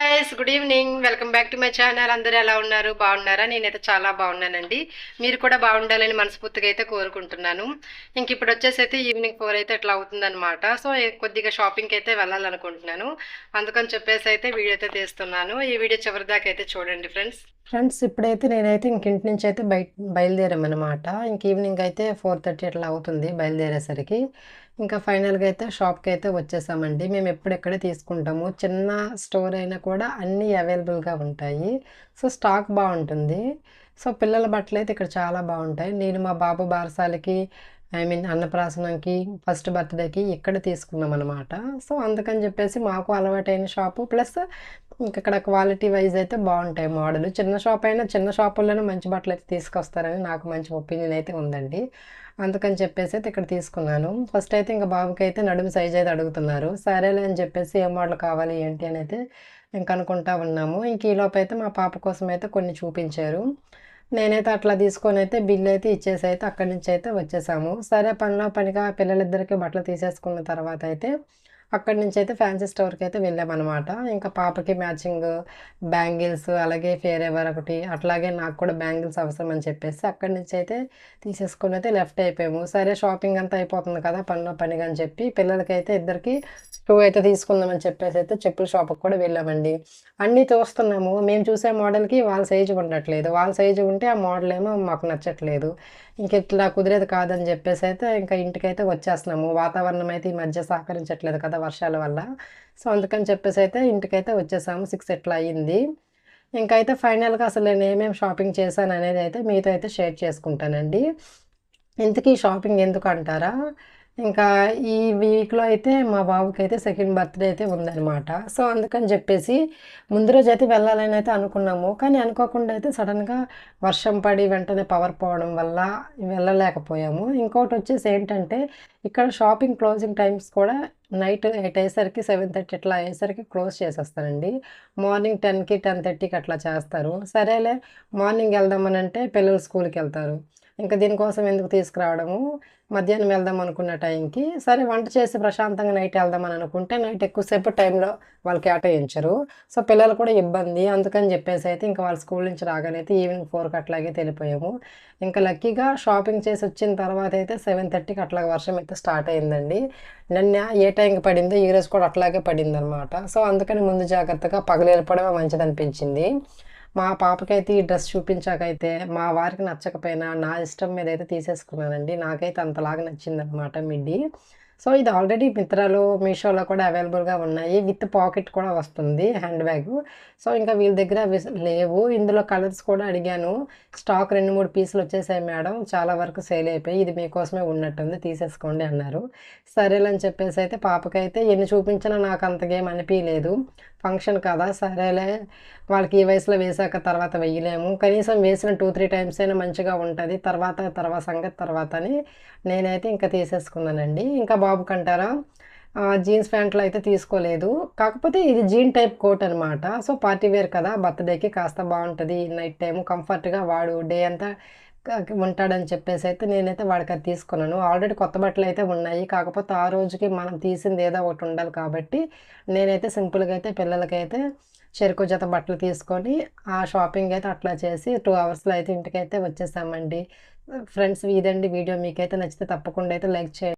Guys good evening welcome back to my channel అందరూ ఎలా ఉన్నారు? బాగున్నారా? నేనైతే చాలా బాగున్నానండి. మీరు కూడా బాగుండాలని మనస్ఫూర్తిగా అయితే కోరుకుంటున్నాను. ఇంక ఇప్పుడు వచ్చేసి అయితే ఈవినింగ్ ఫోర్ అయితే ఇట్లా అవుతుందన్నమాట. సో కొద్దిగా షాపింగ్కి అయితే వెళ్ళాలనుకుంటున్నాను. అందుకని చెప్పేసి అయితే వీడియో అయితే తీస్తున్నాను. ఈ వీడియో చివరి అయితే చూడండి ఫ్రెండ్స్ ఫ్రెండ్స్ ఇప్పుడైతే నేనైతే ఇంక ఇంటి నుంచి అయితే బయట బయలుదేరామన్నమాట. ఇంక ఈవినింగ్ అయితే ఫోర్ థర్టీ అట్లా అవుతుంది బయలుదేరేసరికి. ఇంకా ఫైనల్గా అయితే షాప్కి అయితే వచ్చేసామండి. మేము ఎప్పుడెక్కడే తీసుకుంటాము? చిన్న స్టోర్ అయినా కూడా అన్నీ అవైలబుల్గా ఉంటాయి. సో స్టాక్ బాగుంటుంది. సో పిల్లల బట్టలు అయితే ఇక్కడ చాలా బాగుంటాయి. నేను మా బాబు బారసాలకి ఐ మీన్ అన్నప్రాసనంకి ఫస్ట్ బర్త్డేకి ఇక్కడ తీసుకున్నాం అనమాట సో అందుకని చెప్పేసి మాకు అలవాటైన షాపు ప్లస్ ఇక్కడ క్వాలిటీ వైజ్ అయితే బాగుంటాయి మోడల్ చిన్న షాప్ అయినా చిన్న షాపుల్లోనే మంచి బట్టలు అయితే తీసుకొస్తారని నాకు మంచి ఒపీనియన్ అయితే ఉందండి. అందుకని చెప్పేసి అయితే ఇక్కడ తీసుకున్నాను. ఫస్ట్ అయితే ఇంకా బాబుకి అయితే నడుము సైజ్ అయితే అడుగుతున్నారు. సరేలే అని చెప్పేసి ఏ మోడల్ కావాలి ఏంటి అని అయితే ఇంక అనుకుంటా ఉన్నాము. ఇంక ఈలోపు అయితే మా పాప కోసం అయితే కొన్ని చూపించారు. నేనైతే అట్లా తీసుకొని అయితే బిల్ అయితే ఇచ్చేసి అయితే అక్కడి నుంచి అయితే వచ్చేసాము. సరే పనిలో పనిగా పిల్లలిద్దరికి బట్టలు తీసేసుకున్న తర్వాత అయితే అక్కడి నుంచి అయితే ఫ్యాన్సీ స్టోర్కి అయితే వెళ్ళామన్నమాట. ఇంకా పాపకి మ్యాచింగ్ బ్యాంగిల్స్ అలాగే ఫేర్ ఎవర్ ఒకటి అట్లాగే నాకు కూడా బ్యాంగిల్స్ అవసరం అని చెప్పేసి అక్కడి నుంచి అయితే తీసేసుకొని అయితే లెఫ్ట్ అయిపోయాము. సరే షాపింగ్ అంతా అయిపోతుంది కదా పనిలో పనిగా అని చెప్పి పిల్లలకైతే ఇద్దరికి షూ అయితే తీసుకుందామని చెప్పేసి అయితే చెప్పుల షాప్కి కూడా వెళ్ళామండి. అన్నీ చూస్తున్నాము మేము చూసే మోడల్కి వాళ్ళ సైజు ఉండట్లేదు. వాళ్ళ సైజు ఉంటే ఆ మోడల్ ఏమో మాకు నచ్చట్లేదు. ఇంక ఇట్లా కుదిరేది కాదని చెప్పేసి అయితే ఇంకా ఇంటికైతే వచ్చేస్తున్నాము. వాతావరణం అయితే ఈ మధ్య సహకరించట్లేదు కదా వర్షాల వల్ల. సో అందుకని చెప్పేసి అయితే ఇంటికైతే వచ్చేసాము. సిక్స్ ఎట్లా అయ్యింది. ఇంకైతే ఫైనల్గా అసలు నేను ఏమేమి షాపింగ్ చేశాను అనేది అయితే మీతో అయితే షేర్ చేసుకుంటానండి. ఇంతకీ షాపింగ్ ఎందుకు అంటారా? ఇంకా ఈ వీక్లో అయితే మా బాబుకి అయితే సెకండ్ బర్త్డే అయితే ఉందన్నమాట. సో అందుకని చెప్పేసి ముందు రోజు అయితే వెళ్ళాలని అయితే అనుకున్నాము. కానీ అనుకోకుండా అయితే సడన్గా వర్షం పడి వెంటనే పవర్ పోవడం వల్ల వెళ్ళలేకపోయాము. ఇంకోటి వచ్చేసి ఏంటంటే ఇక్కడ షాపింగ్ క్లోజింగ్ టైమ్స్ కూడా నైట్ ఎయిట్ అయ్యేసరికి సెవెన్ థర్టీ అట్లా అయ్యేసరికి క్లోజ్ చేసేస్తారండి. మార్నింగ్ టెన్కి టెన్ థర్టీకి అట్లా చేస్తారు. సరేలే మార్నింగ్ వెళ్దామని అంటే పిల్లలు స్కూల్కి వెళ్తారు. ఇంకా దీనికోసం ఎందుకు తీసుకురావడము? మధ్యాహ్నం వెళ్దాం అనుకున్న టైంకి సరే వంట చేసి ప్రశాంతంగా నైట్ వెళ్దామని అనుకుంటే నైట్ ఎక్కువసేపు టైంలో వాళ్ళు కేటాయించరు సో పిల్లలు కూడా ఇబ్బంది. అందుకని చెప్పేసి అయితే ఇంకా వాళ్ళ స్కూల్ నుంచి రాగానే అయితే ఈవినింగ్ ఫోర్కి అట్లాగే తెలిపోయాము ఇంకా లక్కీగా షాపింగ్ చేసి వచ్చిన తర్వాత అయితే సెవెన్ థర్టీకి అట్లా వర్షం అయితే స్టార్ట్ అయిందండి. నిన్న ఏ టైంకి పడిందో ఈ రోజు కూడా అట్లాగే పడింది అనమాట సో అందుకని ముందు జాగ్రత్తగా పగలు వెళ్ళిపోవడమే మంచిది అనిపించింది మా పాపకైతే ఈ డ్రెస్ చూపించాకైతే మా వారికి నచ్చకపోయినా నా ఇష్టం మీద అయితే తీసేసుకున్నానండి. నాకైతే అంతలాగా నచ్చింది అనమాట మిడ్డీ. సో ఇది ఆల్రెడీ మిత్రాలు మీషోలో కూడా అవైలబుల్గా ఉన్నాయి. విత్ పాకెట్ కూడా వస్తుంది హ్యాండ్ బ్యాగ్. సో ఇంకా వీళ్ళ దగ్గర లేవు. ఇందులో కలర్స్ కూడా అడిగాను. స్టాక్ రెండు మూడు పీసులు వచ్చేసాయి మేడం. చాలా వరకు సేల్ అయిపోయి ఇది మీకోసమే ఉన్నట్టుంది తీసేసుకోండి అన్నారు. సరేలని చెప్పేసి అయితే పాపకైతే ఎన్ని చూపించినా నాకు అంతగేం అనిపించలేదు ఫంక్షన్ కదా సరేలే. వాళ్ళకి ఈ వయసులో వేసాక తర్వాత వెయ్యలేము. కనీసం వేసిన టూ త్రీ టైమ్స్ అయినా మంచిగా ఉంటుంది. తర్వాత తర్వాత సంగతి తర్వాత అని నేనైతే ఇంకా తీసేసుకున్నానండి. ఇంకా బాబు కంటారా? జీన్స్ ప్యాంట్లు అయితే తీసుకోలేదు. కాకపోతే ఇది జీన్ టైప్ కోట్ అనమాట సో పార్టీ వేర్ కదా బర్త్డేకి కాస్త బాగుంటుంది నైట్ టైము కంఫర్ట్గా వాడు డే అంతా ఉంటాడని చెప్పేసి అయితే నేనైతే వాడికి అది తీసుకున్నాను. ఆల్రెడీ కొత్త బట్టలు అయితే ఉన్నాయి. కాకపోతే ఆ రోజుకి మనం తీసింది ఏదో ఒకటి ఉండాలి కాబట్టి నేనైతే సింపుల్గా అయితే పిల్లలకైతే చెరుకు జత బట్టలు తీసుకొని ఆ షాపింగ్ అయితే అట్లా చేసి టూ అవర్స్లో అయితే ఇంటికైతే వచ్చేసామండి. ఫ్రెండ్స్ ఇదండి వీడియో. మీకైతే నచ్చితే తప్పకుండా అయితే లైక్ చేయండి.